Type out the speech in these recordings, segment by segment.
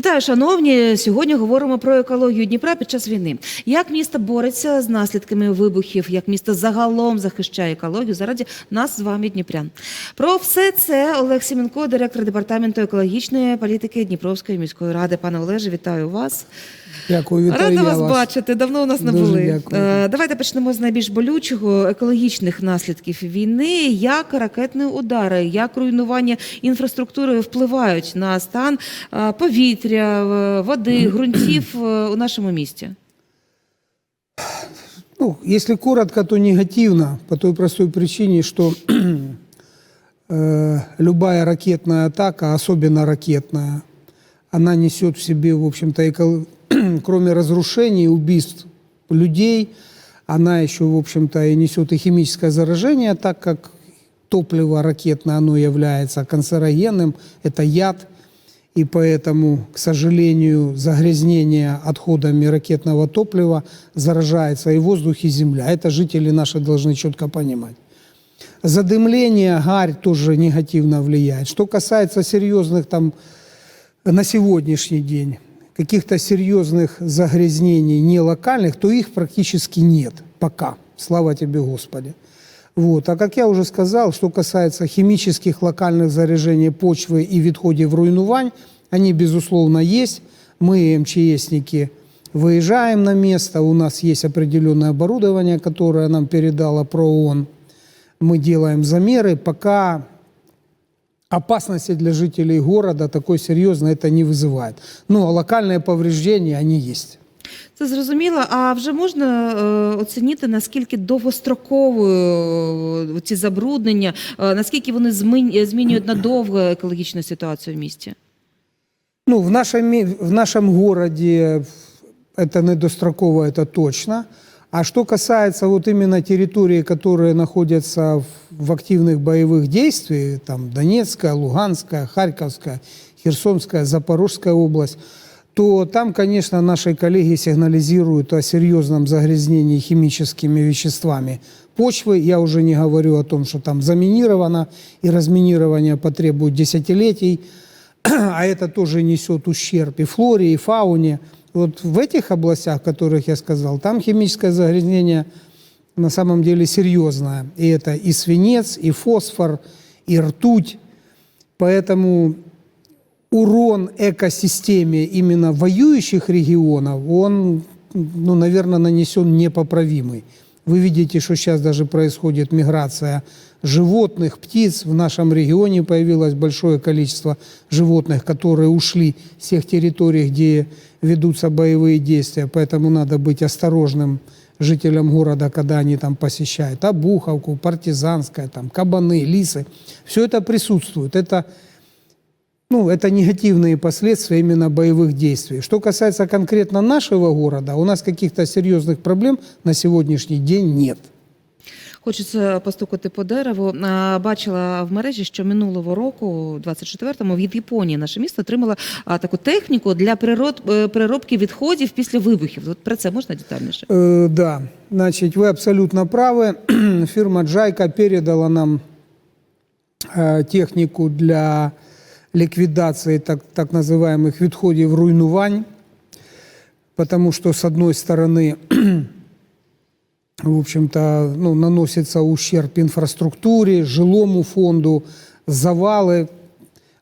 Вітаю, шановні. Сьогодні говоримо про екологію Дніпра під час війни. Як місто бореться з наслідками вибухів, як місто загалом захищає екологію заради нас з вами, Дніпрян. Про все це Олег Сіменко, директор департаменту екологічної політики Дніпровської міської ради. Пане Олеже, вітаю вас. Дякую, вітаю Рада я вас, бачити. Давно у нас не Дуже були. дякую. Е, Давайте почнемо з найбільш болючого екологічних наслідків війни. Як ракетні удари, як руйнування інфраструктури впливають на стан е, повітря, води, ґрунтів е, у нашому місті? Ну, если коротко, то негативно, по той простой причине, что э, любая ракетная атака, особенно ракетная, она несет в себе, в общем-то, эко- кроме разрушений, убийств людей, она еще, в общем-то, и несет и химическое заражение, так как топливо ракетное, оно является канцерогенным, это яд, и поэтому, к сожалению, загрязнение отходами ракетного топлива заражается и воздух, и земля. Это жители наши должны четко понимать. Задымление, гарь тоже негативно влияет. Что касается серьезных там на сегодняшний день каких-то серьезных загрязнений не локальных, то их практически нет пока. Слава тебе, Господи. Вот. А как я уже сказал, что касается химических локальных заряжений почвы и відходів руйнувань, они, безусловно, есть. Мы, МЧСники, выезжаем на место, у нас есть определенное оборудование, которое нам передала ПРООН. Мы делаем замеры, пока опасности для жителей города такой серьезной это не вызывает. Но локальные повреждения, они есть. Це зрозуміло. А вже можна е, оцінити, наскільки довгостроковою е, ці забруднення, е, наскільки вони змін- змінюють надовго екологічну ситуацію в місті? Ну, в нашем, ми- в нашем городе это недостроково, это точно. А что касается вот именно территорий, которые находятся в, в активных боевых действиях, там Донецкая, Луганская, Харьковская, Херсонская, Запорожская область, то там, конечно, наши коллеги сигнализируют о серьезном загрязнении химическими веществами почвы. Я уже не говорю о том, что там заминировано, и разминирование потребует десятилетий а это тоже несет ущерб и флоре, и фауне. Вот в этих областях, которых я сказал, там химическое загрязнение на самом деле серьезное. И это и свинец, и фосфор, и ртуть. Поэтому урон экосистеме именно воюющих регионов, он, ну, наверное, нанесен непоправимый. Вы видите, что сейчас даже происходит миграция животных, птиц. В нашем регионе появилось большое количество животных, которые ушли с тех территорий, где ведутся боевые действия. Поэтому надо быть осторожным жителям города, когда они там посещают. Обуховку, партизанская, там, кабаны, лисы. Все это присутствует. Это ну, это негативные последствия именно боевых действий. Что касается конкретно нашего города, у нас каких-то серьезных проблем на сегодняшний день нет. Хочеться постукати по дереву. А, Бачила в мережі, що минулого року, 24-му, від Японії наше місто отримало а, таку техніку для природ, е, переробки відходів після вибухів. От про це можна детальніше? Э, да, значит, вы абсолютно правы. Фирма Джайка передала нам э, технику для ликвидации так, так называемых відходів руйнувань, потому что, с одной стороны, в общем-то, ну, наносится ущерб инфраструктуре, жилому фонду, завалы.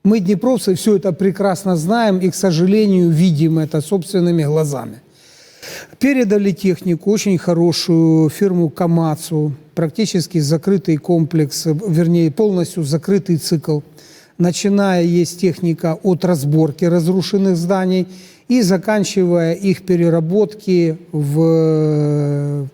Мы, днепровцы, все это прекрасно знаем и, к сожалению, видим это собственными глазами. Передали технику, очень хорошую фирму Камацу, практически закрытый комплекс, вернее, полностью закрытый цикл. Начиная есть техника от разборки разрушенных зданий и заканчивая их переработки в,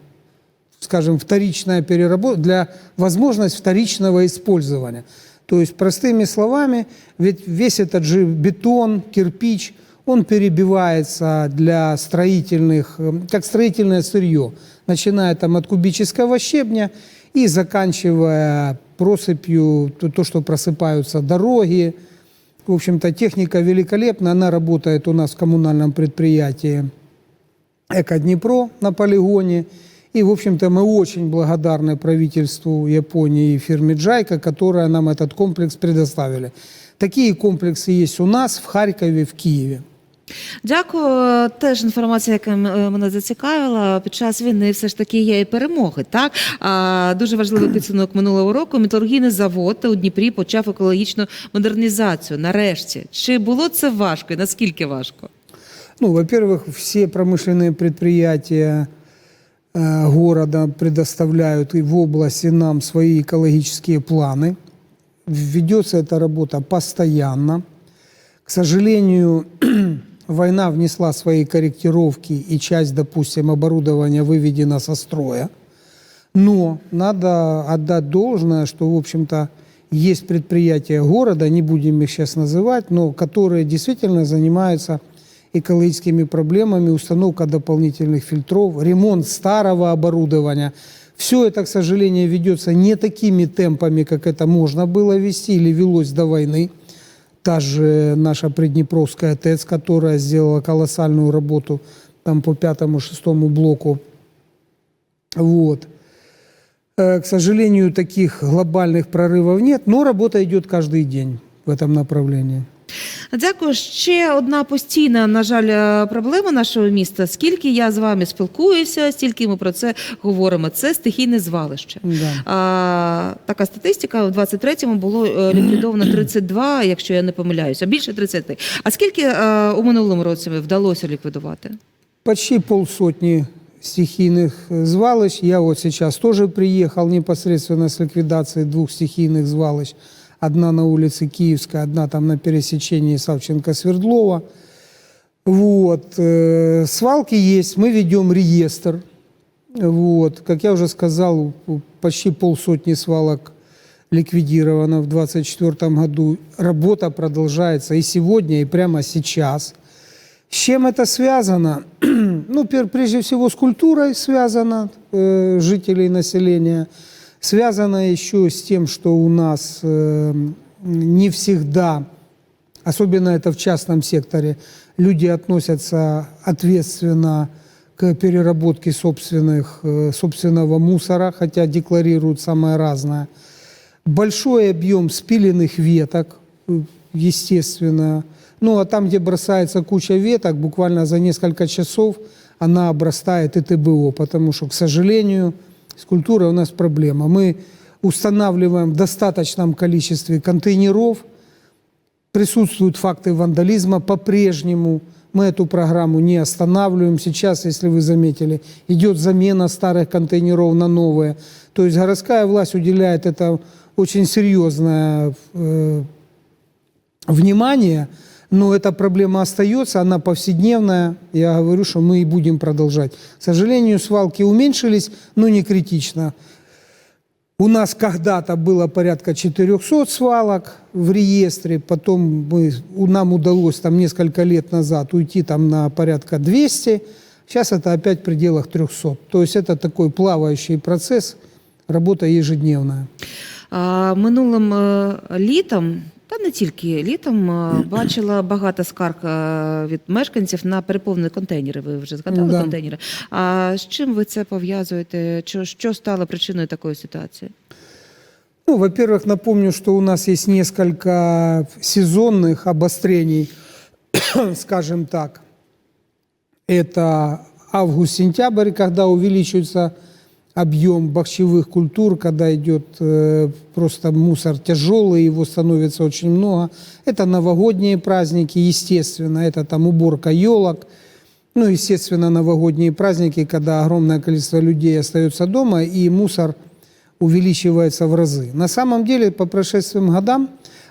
скажем, вторичная переработка, для возможность вторичного использования. То есть, простыми словами, ведь весь этот же бетон, кирпич, он перебивается для строительных, э, как строительное сырье, начиная там от кубического щебня и заканчивая просыпью, то, то, что просыпаются дороги. В общем-то, техника великолепна, она работает у нас в коммунальном предприятии Эко Днепро на полигоне. И, в общем-то, мы очень благодарны правительству Японии и фирме Джайка, которая нам этот комплекс предоставили. Такие комплексы есть у нас в Харькове, в Киеве. Дякую. Теж інформація, яка м- е, мене зацікавила. Під час війни все ж таки є і перемоги. Так а, дуже важливий підсумок минулого року. Металургійний завод у Дніпрі почав екологічну модернізацію. Нарешті, чи було це важко і наскільки важко? Ну, во-первых, все промышленные предприятия э, Города предоставляют и в области нам свои экологические планы. Ведется эта работа постоянно. К сожалению, война внесла свои корректировки, и часть, допустим, оборудования выведена со строя. Но надо отдать должное, что, в общем-то, есть предприятия города, не будем их сейчас называть, но которые действительно занимаются экологическими проблемами, установка дополнительных фильтров, ремонт старого оборудования. Все это, к сожалению, ведется не такими темпами, как это можно было вести или велось до войны. Та же наша Приднепровская ТЭЦ, которая сделала колоссальную работу там по пятому-шестому блоку. Вот. Э, К сожалению, таких глобальных прорывов нет, но работа идет каждый день в этом направлении. Дякую. Ще одна постійна, на жаль, е, проблема нашого міста. Скільки я з вами спілкуюся, стільки ми про це говоримо. Це стихійне звалище. Да. А, така статистика в 23-му було е, ліквідовано 32, якщо я не помиляюся, більше 30. А скільки е, у минулому році вдалося ліквідувати? Почти полсотни стихийных э, звалищ. Я вот сейчас тоже приехал непосредственно с ликвидацией двух стихийных звалищ. Одна на улице Киевская, одна там на пересечении Савченко-Свердлова. Вот. э, Свалки есть, мы ведем реестр. Вот. Как я уже сказал, почти полсотни свалок ликвидировано в 2024 году. Работа продолжается и сегодня, и прямо сейчас. С чем это связано? ну, прежде всего с культурой связано э, жителей населения. Связано еще с тем, что у нас э, не всегда, особенно это в частном секторе, люди относятся ответственно к переработке собственных, э, собственного мусора, хотя декларируют самое разное. Большой объем спиленных веток, естественно. Ну, а там, где бросается куча веток, буквально за несколько часов она обрастает и ТБО, потому что, к сожалению, с культурой у нас проблема. Мы устанавливаем в достаточном количестве контейнеров, присутствуют факты вандализма по-прежнему. Мы эту программу не останавливаем. Сейчас, если вы заметили, идет замена старых контейнеров на новые. То есть городская власть уделяет это очень серьезное э, внимание, но эта проблема остается, она повседневная. Я говорю, что мы и будем продолжать. К сожалению, свалки уменьшились, но не критично. У нас когда-то было порядка 400 свалок в реестре, потом мы, нам удалось там несколько лет назад уйти там на порядка 200, сейчас это опять в пределах 300. То есть это такой плавающий процесс, работа ежедневная. А, Минулим е, літом, та не тільки літом, е, бачила багато скарг е, від мешканців на переповнені контейнери. Ви вже згадали Да. контейнери. А з чим ви це пов'язуєте? Що, що стало причиною такої ситуації? Ну, во-первых, напомню, что у нас есть несколько сезонных обострений, скажем так. Это август-сентябрь, когда увеличивается объем бахчевых культур, когда идет э, просто мусор тяжелый, его становится очень много. Это новогодние праздники, естественно, это там уборка елок. Ну, естественно, новогодние праздники, когда огромное количество людей остается дома, и мусор увеличивается в разы. На самом деле, по прошедшим годам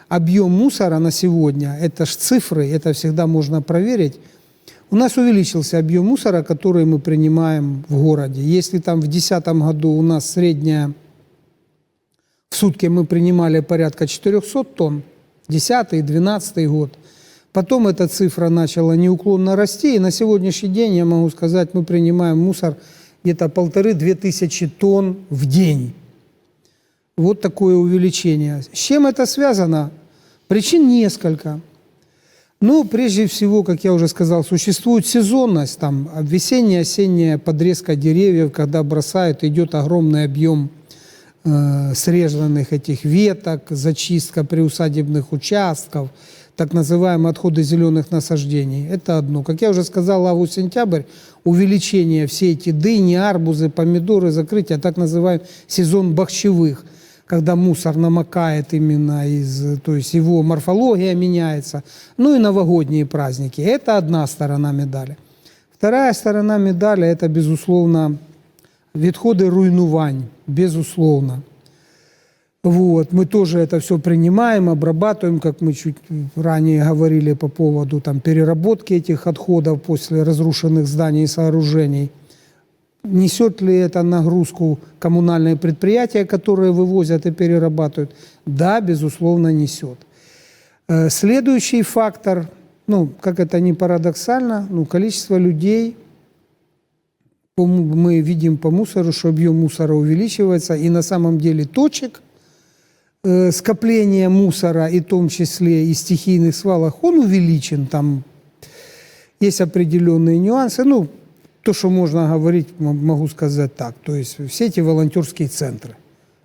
объем мусора на сегодня, это ж цифры, это всегда можно проверить, у нас увеличился объем мусора, который мы принимаем в городе. Если там в 2010 году у нас средняя в сутки мы принимали порядка 400 тонн, 10-12 год. Потом эта цифра начала неуклонно расти, и на сегодняшний день, я могу сказать, мы принимаем мусор где-то полторы-две тысячи тонн в день. Вот такое увеличение. С чем это связано? Причин несколько. Ну, прежде всего, как я уже сказал, существует сезонность, там весенняя-осенняя подрезка деревьев, когда бросают, идет огромный объем э, срезанных этих веток, зачистка приусадебных участков, так называемые отходы зеленых насаждений. Это одно. Как я уже сказал, август-сентябрь, увеличение все эти дыни, арбузы, помидоры, закрытие, так называемый сезон бахчевых, когда мусор намокает именно из, то есть его морфология меняется. Ну и новогодние праздники. Это одна сторона медали. Вторая сторона медали – это, безусловно, відходи руйнувань, безусловно. Вот, мы тоже это все принимаем, обрабатываем, как мы чуть ранее говорили по поводу там, переработки этих отходов после разрушенных зданий и сооружений. Несет ли это нагрузку коммунальные предприятия, которые вывозят и перерабатывают? Да, безусловно, несет. Э, Следующий фактор, ну, как это ни парадоксально, ну, количество людей, мы видим по мусору, что объем мусора увеличивается, и на самом деле точек э, скопления мусора, и в том числе и стихийных свалок, он увеличен. Там есть определенные нюансы. Ну, то, что можно говорить, могу сказать так. То есть все эти волонтерские центры.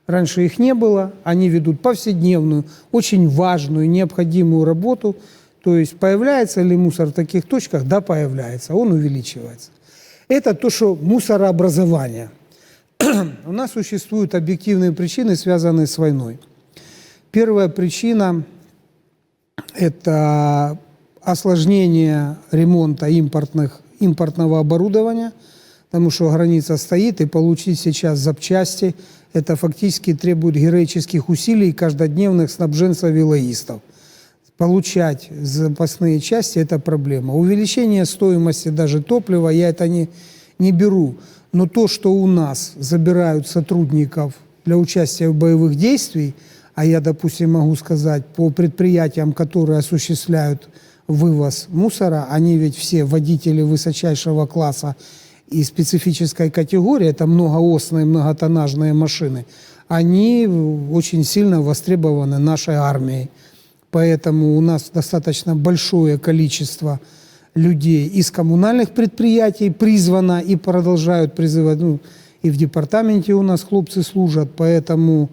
Раньше их не было, они ведут повседневную, очень важную, необходимую работу. То есть появляется ли мусор в таких точках? Да, появляется, он увеличивается. Это то, что мусорообразование. У нас существуют объективные причины, связанные с войной. Первая причина – это осложнение ремонта импортных, импортного оборудования, потому что граница стоит, и получить сейчас запчасти – это фактически требует героических усилий каждодневных снабженцев и логистов. Получать запасные части – это проблема. Увеличение стоимости даже топлива, я это не, не беру. Но то, что у нас забирают сотрудников для участия в боевых действиях, а я, допустим, могу сказать, по предприятиям, которые осуществляют вывоз мусора, они ведь все водители высочайшего класса и специфической категории, это многоосные, многотоннажные машины, они очень сильно востребованы нашей армией. Поэтому у нас достаточно большое количество людей из коммунальных предприятий призвано и продолжают призывать. Ну, и в департаменте у нас хлопцы служат, поэтому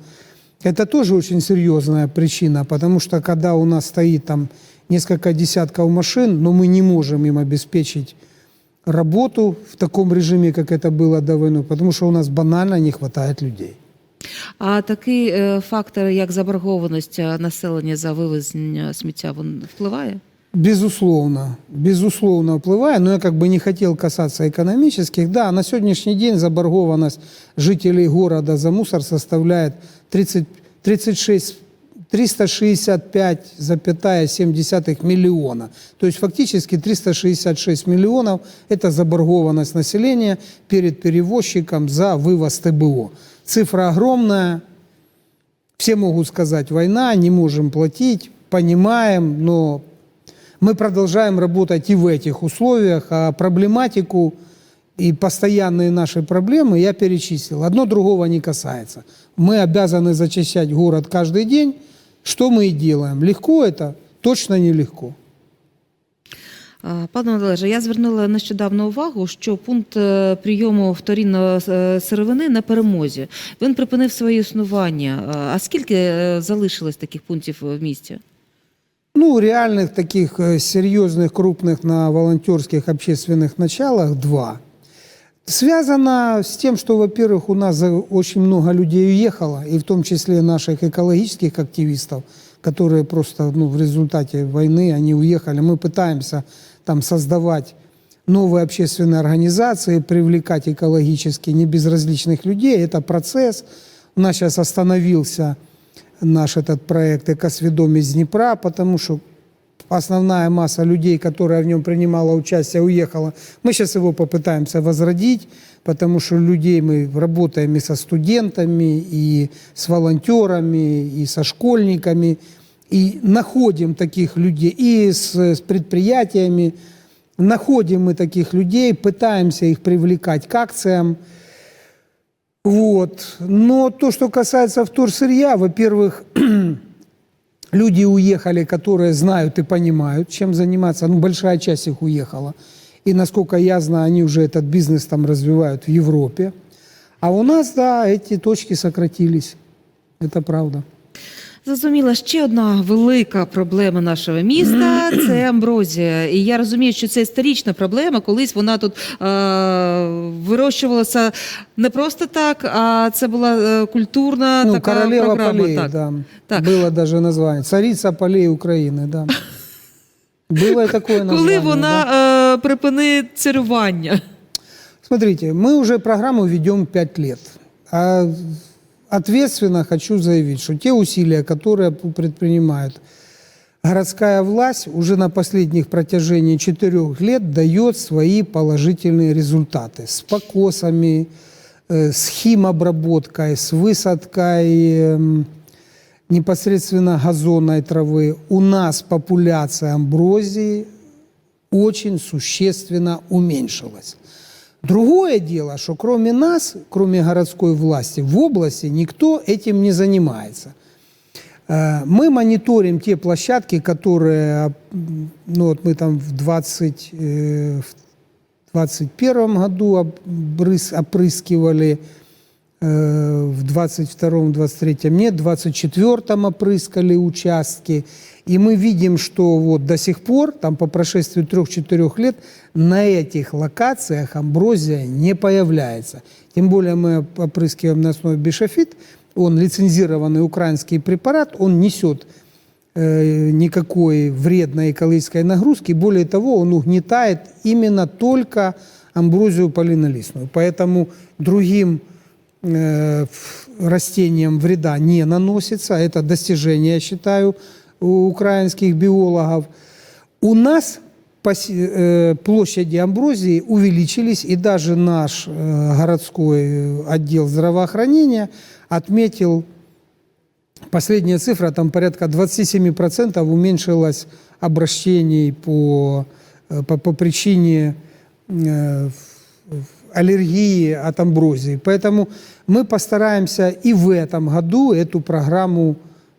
это тоже очень серьезная причина, потому что когда у нас стоит там несколько десятков машин, но мы не можем им обеспечить работу в таком режиме, как это было до войны, потому что у нас банально не хватает людей. А такий е, фактор, як заборгованість е, населення за вивезення сміття, він впливає? Безусловно, безусловно впливает, но я как бы не хотел касаться экономических. Да, на сегодняшний день заборгованность жителей города за мусор составляет 30, 36 365,7 миллиона. То есть фактически 366 миллионов – это заборгованность населения перед перевозчиком за вывоз ТБО. Цифра огромная. Все могут сказать, война, не можем платить, понимаем, но мы продолжаем работать и в этих условиях, а проблематику и постоянные наши проблемы я перечислил. Одно другого не касается. Мы обязаны зачищать город каждый день. Что мы и делаем? Легко это? Точно нелегко. А, Пане Олеже, я звернула нещодавно увагу, що пункт е, прийому вторинної е, сировини на перемозі він припинив своє існування. А- А скільки е, залишилось таких пунктів в місті? Ну, реальных таких э, серьезных, крупных на волонтерских общественных началах два. Связано с тем, что, во-первых, у нас очень много людей уехало, и в том числе наших экологических активистов, которые просто ну, в результате войны, они уехали. Мы пытаемся там создавать новые общественные организации, привлекать экологически небезразличных людей. Это процесс. У нас сейчас остановился наш этот проект «Экосведомость Днепра», потому что основная масса людей, которая в нем принимала участие, уехала. Мы сейчас его попытаемся возродить, потому что людей мы работаем и со студентами, и с волонтерами, и со школьниками, и находим таких людей, и с, с предприятиями, находим мы таких людей, пытаемся их привлекать к акциям, вот. Но то, что касается вторсырья, во-первых, люди уехали, которые знают и понимают, чем заниматься. Ну, большая часть их уехала. И, насколько я знаю, они уже этот бизнес там развивают в Европе. А у нас, да, эти точки сократились. Это правда. Зрозуміла, ще одна велика проблема нашого міста це амброзія. І я розумію, що це історична проблема. Колись вона тут е, вирощувалася не просто так, а це була е, культурна Ну, така королева програма. полей, так. да. Так. Было даже название. Царица полей Украины, да. Было и такое название. Коли да. вона е, припинить царювання? Смотрите, мы уже программу ведем 5 лет. А Ответственно хочу заявить, что те усилия, которые предпринимает городская власть, уже на последних протяжении четырех лет дает свои положительные результаты. С покосами, э, с химобработкой, с высадкой эм, непосредственно газонной травы. У нас популяция амброзии очень существенно уменьшилась. Другое дело, что кроме нас, кроме городской власти, в области никто этим не занимается. Э, Мы мониторим те площадки, которые, ну вот мы там в 20, э, в 2021 году обрыс- опрыскивали, в 22-23 нет, в 24 опрыскали участки. И мы видим, что вот до сих пор, там по прошествию 3-4 лет, на этих локациях амброзия не появляется. Тем более мы оп- опрыскиваем на основе бишофит, он лицензированный украинский препарат, он несет э, никакой вредной экологической нагрузки. Более того, он угнетает именно только амброзию полинолистную. Поэтому другим э, растениям вреда не наносится. Это достижение, я считаю, у украинских биологов. У нас э, площади амброзии увеличились, и даже наш э, городской э, отдел здравоохранения отметил Последняя цифра, там порядка 27% уменьшилось обращений по, э, по, по причине э, аллергии от амброзии. Поэтому мы постараемся и в этом году эту программу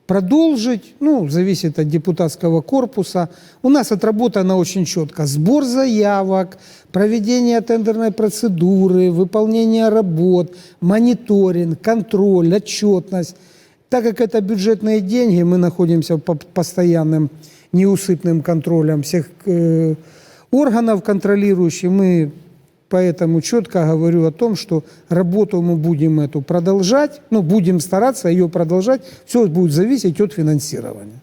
продолжить. Ну, зависит от депутатского корпуса. У нас отработано очень четко. Сбор заявок, проведение тендерной процедуры, выполнение работ, мониторинг, контроль, отчетность. Так как это бюджетные деньги, мы находимся под постоянным неусыпным контролем всех э, органов контролирующих. Мы поэтому четко говорю о том, что работу мы будем эту продолжать, ну, будем стараться ее продолжать. Все будет зависеть от финансирования.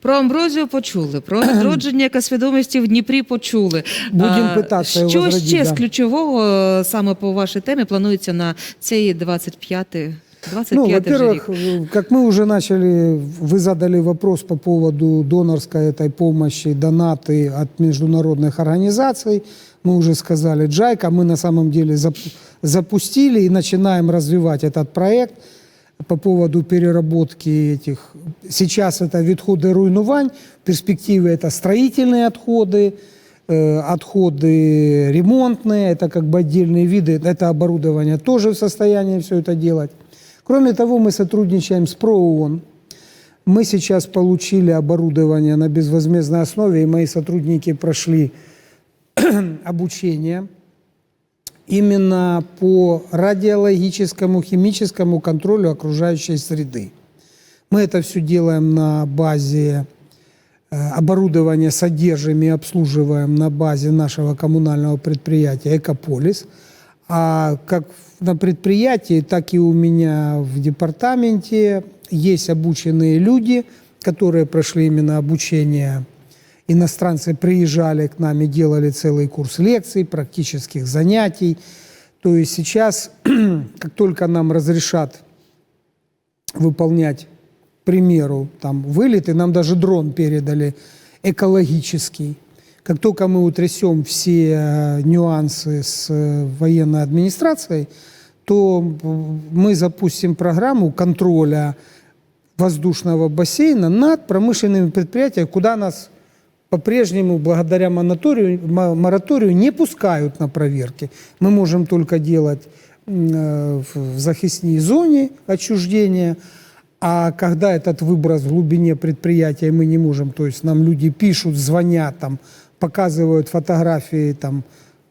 Про амброзію почули, про відродження екосвідомості в Дніпрі почули. Будем А, питатися його Що возродити, ще з да. ключового е, саме по вашій темі планується на цей 25-й 25 Ну, во-первых, э, как мы уже начали, вы задали вопрос по поводу донорской этой помощи, донаты от международных организаций. Мы уже сказали, Джайка, мы на самом деле зап- запустили и начинаем развивать этот проект по поводу переработки этих. Сейчас это відходи руйнувань, в перспективе это строительные отходы, э, отходы ремонтные, это как бы отдельные виды, это оборудование тоже в состоянии все это делать. Кроме того, мы сотрудничаем с ПРООН. Мы сейчас получили оборудование на безвозмездной основе, и мои сотрудники прошли обучение именно по радиологическому, химическому контролю окружающей среды. Мы это все делаем на базе э, оборудования, содержим и обслуживаем на базе нашего коммунального предприятия «Экополис». А как на предприятии, так и у меня в департаменте есть обученные люди, которые прошли именно обучение. Иностранцы приезжали к нам и делали целый курс лекций, практических занятий. То есть сейчас, как только нам разрешат выполнять, к примеру, там вылеты, нам даже дрон передали экологический. Как только мы утрясем все э, нюансы с э, военной администрацией, то мы запустим программу контроля воздушного бассейна над промышленными предприятиями, куда нас по-прежнему, благодаря монаторию, мо- мораторию, не пускают на проверки. Мы можем только делать э, в захисной зоне отчуждения, а когда этот выброс в глубине предприятия мы не можем, то есть нам люди пишут, звонят, там, показывают фотографии там,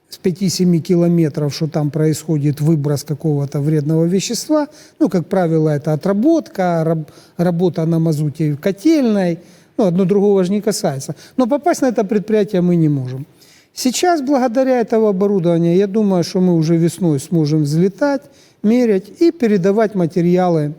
с 5-7 километров, что там происходит выброс какого-то вредного вещества. Ну, как правило, это отработка, раб- работа на мазуте в котельной. Ну, одно другого же не касается. Но попасть на это предприятие мы не можем. Сейчас, благодаря этого оборудования, я думаю, что мы уже весной сможем взлетать, мерять и передавать материалы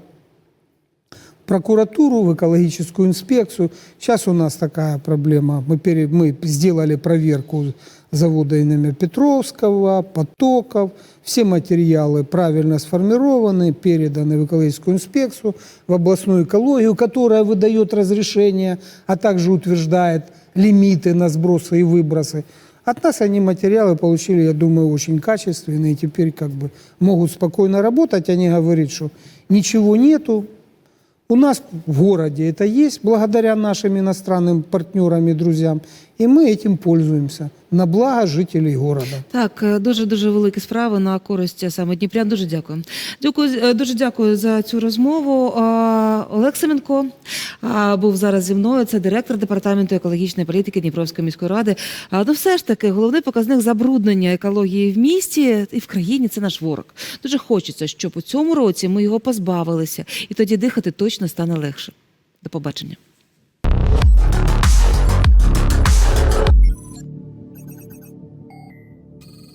прокуратуру, в экологическую инспекцию. Сейчас у нас такая проблема. Мы, пере- мы сделали проверку завода имени Петровского, потоков. Все материалы правильно сформированы, переданы в экологическую инспекцию, в областную экологию, которая выдает разрешение, а также утверждает лимиты на сбросы и выбросы. От нас они материалы получили, я думаю, очень качественные, и теперь как бы могут спокойно работать. Они говорят, что ничего нету, у нас в городе это есть, благодаря нашим иностранным партнерам и друзьям, и мы этим пользуемся на благо жителей города. Так, е, дуже дуже великі справи на користь саме Дніпрян. Дуже дякую. Дякую е, дуже дякую за цю розмову. Олег Семенко був зараз зі мною. Це директор департаменту екологічної політики Дніпровської міської ради. Ну, все ж таки, головний показник забруднення екології в місті і в країні це наш ворог. Дуже хочеться, щоб у цьому році ми його позбавилися, і тоді дихати точно стане легше. До побачення.